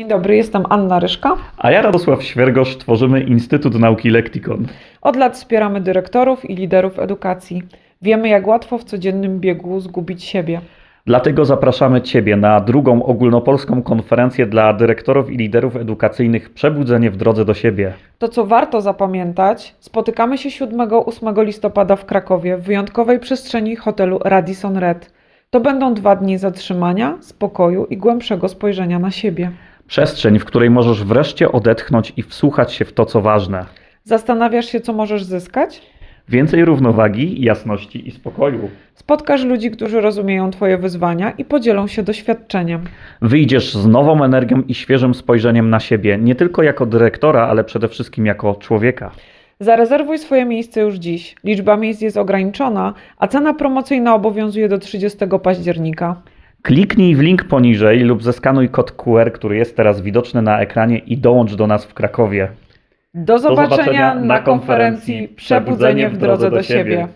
Dzień dobry, jestem Anna Ryszka. A ja, Radosław Świergosz, tworzymy Instytut Nauki Lektikon. Od lat wspieramy dyrektorów i liderów edukacji. Wiemy, jak łatwo w codziennym biegu zgubić siebie. Dlatego zapraszamy Ciebie na drugą ogólnopolską konferencję dla dyrektorów i liderów edukacyjnych Przebudzenie w drodze do siebie. To, co warto zapamiętać, spotykamy się 7-8 listopada w Krakowie w wyjątkowej przestrzeni hotelu Radisson Red. To będą dwa dni zatrzymania, spokoju i głębszego spojrzenia na siebie. Przestrzeń, w której możesz wreszcie odetchnąć i wsłuchać się w to, co ważne. Zastanawiasz się, co możesz zyskać? Więcej równowagi, jasności i spokoju. Spotkasz ludzi, którzy rozumieją Twoje wyzwania i podzielą się doświadczeniem. Wyjdziesz z nową energią i świeżym spojrzeniem na siebie, nie tylko jako dyrektora, ale przede wszystkim jako człowieka. Zarezerwuj swoje miejsce już dziś. Liczba miejsc jest ograniczona, a cena promocyjna obowiązuje do 30 października. Kliknij w link poniżej lub zeskanuj kod QR, który jest teraz widoczny na ekranie i dołącz do nas w Krakowie. Do zobaczenia na konferencji Przebudzenie w drodze do siebie.